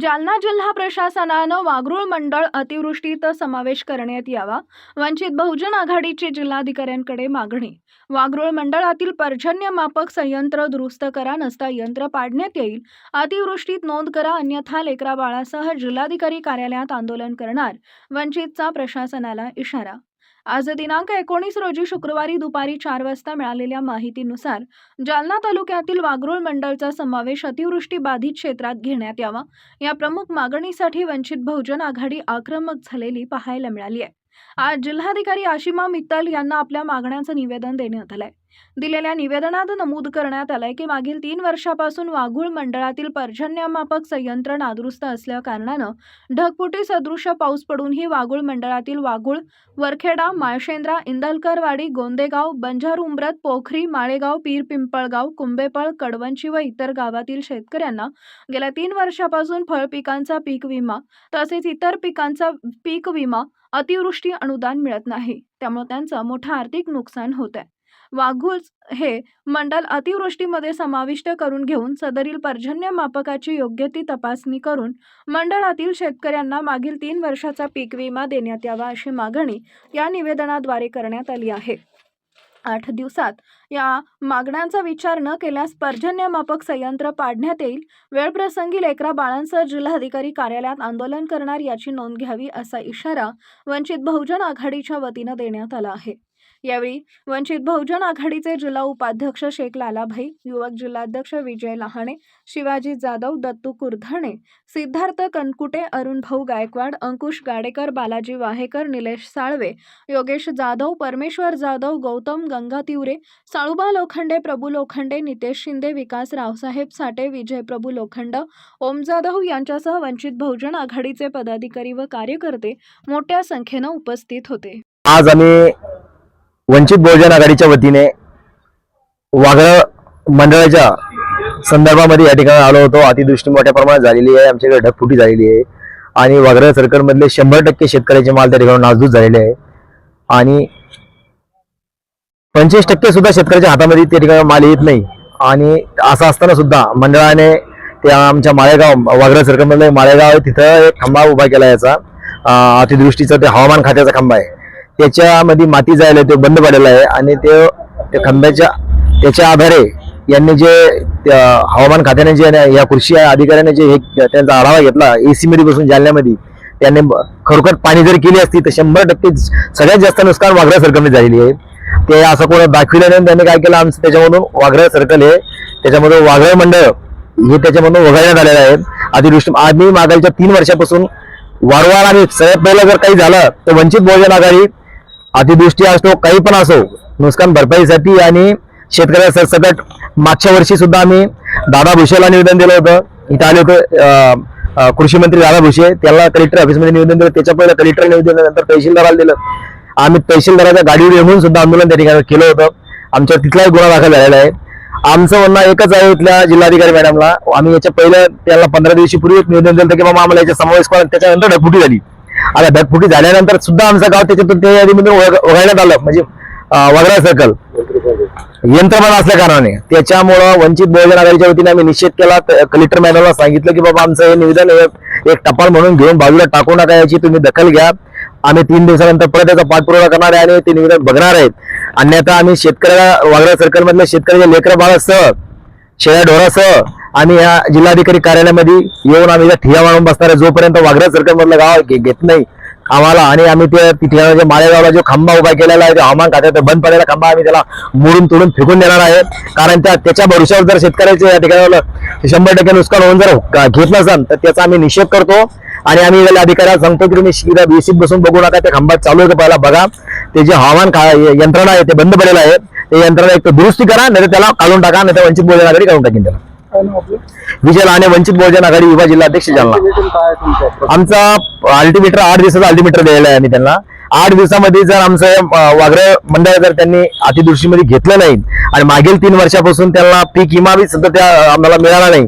जालना जिल्हा प्रशासनानं वाघरूळ मंडळ अतिवृष्टीत समावेश करण्यात यावा. वंचित बहुजन आघाडीची जिल्हाधिकाऱ्यांकडे मागणी. वागरूळ मंडळातील पर्जन्यमापक संयंत्र दुरुस्त करा नसता यंत्र पाडण्यात येईल. अतिवृष्टीत नोंद करा अन्यथा लेकरा बाळासह जिल्हाधिकारी कार्यालयात आंदोलन करणार. वंचितचा प्रशासनाला इशारा आज दिनांक एकोणीस रोजी शुक्रवारी दुपारी चार वाजता मिळालेल्या माहितीनुसार जालना तालुक्यातील वागरोळ मंडळचा समावेश अतिवृष्टी बाधित क्षेत्रात घेण्यात यावा. या प्रमुख मागणीसाठी वंचित बहुजन आघाडी आक्रमक झालेली पाहायला मिळाली आहे. आज जिल्हाधिकारी आशिमा मित्तल यांना आपल्या मागण्यांचं निवेदन देण्यात आलंय. दिलेल्या निवेदनात नमूद करण्यात आलंय की मागील तीन वर्षापासून वाघूळ मंडळातील पर्जन्यमापक संयंत्र नादुरुस्त असल्या कारणानं ढगफुटी सदृश पाऊस पडूनही वाघूळ मंडळातील वाघूळ वरखेडा माळशेंद्रा इंदलकरवाडी गोंदेगाव बंजार उंबरत पोखरी माळेगाव पीर पिंपळगाव कुंभेपळ कडवंची व इतर गावातील शेतकऱ्यांना गेल्या तीन वर्षापासून फळ पिकांचा पीक विमा तसेच इतर पिकांचा पीक विमा अतिवृष्टी अनुदान मिळत नाही. त्यामुळे त्यांचं मोठं आर्थिक नुकसान होत आहे वाघूळ हे मंडल अतिवृष्टीमध्ये समाविष्ट करून घेऊन सदरील पर्जन्य मापकाची योग्य ती तपासणी करून मंडळातील शेतकऱ्यांना मागील तीन वर्षाचा पीक विमा देण्यात यावा अशी मागणी या निवेदनाद्वारे करण्यात आली आहे. आठ दिवसात या मागण्यांचा विचार न केल्यास पर्जन्यमापक संयंत्र पाडण्यात येईल. वेळप्रसंगी लेकरा बाळांसह जिल्हाधिकारी कार्यालयात आंदोलन करणार याची नोंद घ्यावी असा इशारा वंचित बहुजन आघाडीच्या वतीनं देण्यात आला आहे. यावेळी वंचित बहुजन आघाडीचे जिल्हा उपाध्यक्ष शेख लालाभाई युवक जिल्हाध्यक्ष विजय लहाणे शिवाजी जाधव दत्तू कुरधणे सिद्धार्थ कनकुटे अरुण भाऊ गायकवाड अंकुश गाडेकर बालाजी वाहेकर निलेश साळवे योगेश जाधव परमेश्वर जाधव गौतम गंगातिवरे साळुबा लोखंडे प्रभू लोखंडे नितेश शिंदे विकास रावसाहेब साठे विजय प्रभू लोखंड ओम जाधव यांच्यासह वंचित बहुजन आघाडीचे पदाधिकारी व कार्यकर्ते मोठ्या संख्येनं उपस्थित होते. आज आम्ही वंचित बहुजन आघाडीच्या वतीने वाघळ मंडळाच्या संदर्भामध्ये या ठिकाणी आलो होतो. अतिदृष्टी मोठ्या प्रमाणात झालेली आहे. आमच्याकडे ढगफुटी झालेली आहे. आणि वाघळ सरकारमधले शंभर टक्के शेतकऱ्याचे माल त्या ठिकाणी नाजदूत झालेले आहे. आणि पंचवीस टक्के सुद्धा शेतकऱ्याच्या हातामध्ये त्या ठिकाणी माल येत नाही. आणि असं असताना सुद्धा मंडळाने त्या आमच्या माळेगाव वाघळ सर्कल माळेगाव आहे तिथं एक खंबा उभा केला याचा. अतिदृष्टीचा ते हवामान खात्याचा खंबा आहे. त्याच्यामध्ये माती जायला तो बंद पडलेला आहे आणि ते त्या खंब्याच्या त्याच्या आधारे यांनी जे त्या हवामान खात्याने जे ना- या कृषी अधिकाऱ्याने जे हे त्यांचा आढावा घेतला एसी मध्ये बसून जालन्यामध्ये त्यांनी खरोखर पाणी जर केली असती तर शंभर टक्के सगळ्यात जास्त नुकसान वाघरा सरकारने झालेली आहे. ते असं कोण दाखविल्याने नाही त्यांनी काय केलं आमचं त्याच्यामधून वाघरा सर्कल हे त्याच्यामधून वाघरा मंडळ हे त्याच्यामधून वगळण्यात आलेलं आहे. अतिवृष्टी आम्ही मागायच्या तीन वर्षापासून वारंवार आणि सगळ्यात पहिलं जर काही झालं तर वंचित बहुजन आघाडी अतिवृष्टी असो काही पण असो नुकसान भरपाईसाठी आणि शेतकऱ्या सतत मागच्या वर्षी सुद्धा आम्ही दादा भुसेला निवेदन दिलं होतं. इथं आले होते कृषी मंत्री दादा भुसे. त्याला कलेक्टर ऑफिसमध्ये निवेदन दिलं. त्याच्या पहिलं कलेक्टर निवेदन दिलं नंतर तहसीलदाराला दिलं. आम्ही तहसीलदाराच्या गाडीवर येऊन सुद्धा आंदोलन त्या ठिकाणी केलं होतं. आमच्या तिथलाही गुन्हा दाखल झालेला आहे. आमचं म्हणणं एकच आहे इथल्या जिल्हाधिकारी मॅडमला आम्ही याच्या पहिल्या त्याला पंधरा दिवशी पूर्वी एक निवेदन दिलं की बाबा आम्हाला याच्या समावेश करा. त्याच्यानंतर ढगफुटी झाली. आता ढगफुटी झाल्यानंतर सुद्धा आमचं गाव त्याच्यातून त्या यादीमधून वगळण्यात आलं म्हणजे वगळा सर्कल यंत्रणा असल्या कारणाने. त्याच्यामुळं वंचित बहुजन आघाडीच्या वतीने आम्ही निषेध केला. कलेक्टर मॅडमला सांगितलं की बाबा आमचं हे निवेदन एक टपाल म्हणून घेऊन बाजूला टाकू नका याची तुम्ही दखल घ्या. आम्ही तीन दिवसानंतर परत त्याचा पाठपुरावा करणार आहे आणि ते निवेदन बघणार आहेत. अन्यथा आम्ही शेतकऱ्याला वागळा सर्कलमधल्या शेतकऱ्याच्या लेकर बाळासह शेळ्या ढोरासह आम्ही या जिल्हाधिकारी कार्यालयामध्ये येऊन आम्ही इथं ठिया मारून बसणार आहे जोपर्यंत वाघरा सरकारमधलं गाव घेत नाही आम्हाला आणि आम्ही ते ठिकाणाच्या माळेगावला जो खांबा उभा केलेला आहे जो हवामान खात्यात बंद पडलेला खांबा आम्ही त्याला मोडून तोडून फेकून देणार आहे. कारण त्या त्याच्या भरोश्यावर जर शेतकऱ्याचे या ठिकाणी शंभर टक्के नुकसान होऊन जर घेत नसाल तर त्याचा आम्ही निषेध करतो. आणि आम्ही याला अधिकाऱ्याला सांगतो की तुम्ही शिरा बेसिक बसून बघू नका त्या खांबा चालू आहे पहिला बघा. ते जे हवामान यंत्रणा आहे ते बंद पडलेलं आहे. ते यंत्रणा एक तर दुरुस्ती करा नाही त्याला काढून टाका नाही तर वंचित बोलण्यासाठी काढून टाकेन त्याला. विजय लहाने वंचित बहुजन आघाडी युवा जिल्हाध्यक्ष जालना. आमचा अल्टिमीटर आठ दिवसाचा अल्टिमीटर दिलेला आहे आम्ही त्यांना. आठ दिवसामध्ये जर आमचं वाघरे मंडळ जर त्यांनी अतिवृष्टीमध्ये घेतलं नाही आणि मागील तीन वर्षापासून त्यांना पीक विमा बी सुद्धा त्या आम्हाला मिळाला नाही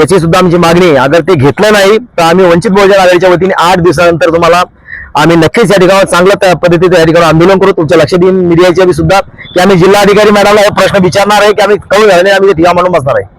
याची सुद्धा आमची मागणी आहे. अगर ते घेतलं नाही तर आम्ही वंचित बहुजन आघाडीच्या वतीने आठ दिवसानंतर तुम्हाला आम्ही नक्कीच या ठिकाणी चांगल्या त्या पद्धतीने या ठिकाणी आंदोलन करू. तुमच्या लक्षात येईन मीडियाच्या बी सुद्धा. की आम्ही जिल्हाधिकारी मॅडमला हे प्रश्न विचारणार आहे की आम्ही कळून झाले आम्ही ठिकाण म्हणून बसणार आहे.